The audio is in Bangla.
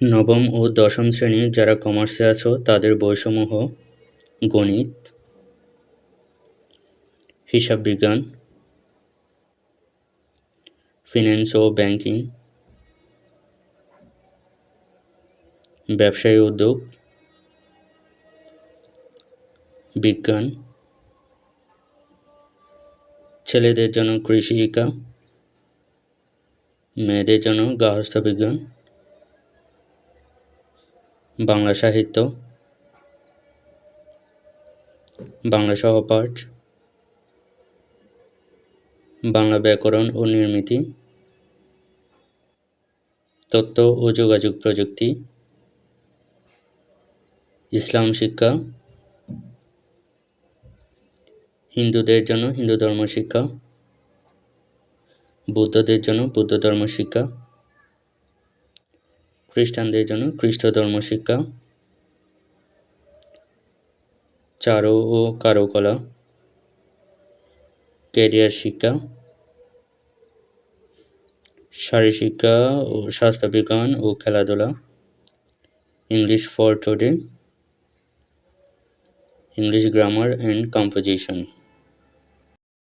নবম ও দশম শ্রেণির যারা কমার্সে আছো, তাদের বইসমূহ গণিত, হিসাব বিজ্ঞান ফিন্যান্স ও ব্যাংকিং ব্যবসায়ী উদ্যোগ, বিজ্ঞান, ছেলেদের জন্য কৃষি শিক্ষা, মেয়েদের জন্য গার্হস্থ্য বিজ্ঞান বাংলা সাহিত্য, বাংলা সহপাঠ, বাংলা ব্যাকরণ ও নির্মিতি তথ্য ও যোগাযোগ প্রযুক্তি, ইসলাম শিক্ষা, হিন্দুদের জন্য হিন্দু ধর্ম শিক্ষা, বৌদ্ধদের জন্য বৌদ্ধ ধর্ম শিক্ষা খ্রিস্টানদের জন্য খ্রিস্ট ধর্ম শিক্ষা, চারু ও কারুকলা, ক্যারিয়ার শিক্ষা শারীর শিক্ষা ও স্বাস্থ্যবিজ্ঞান ও খেলাধুলা, English for today, English grammar and composition.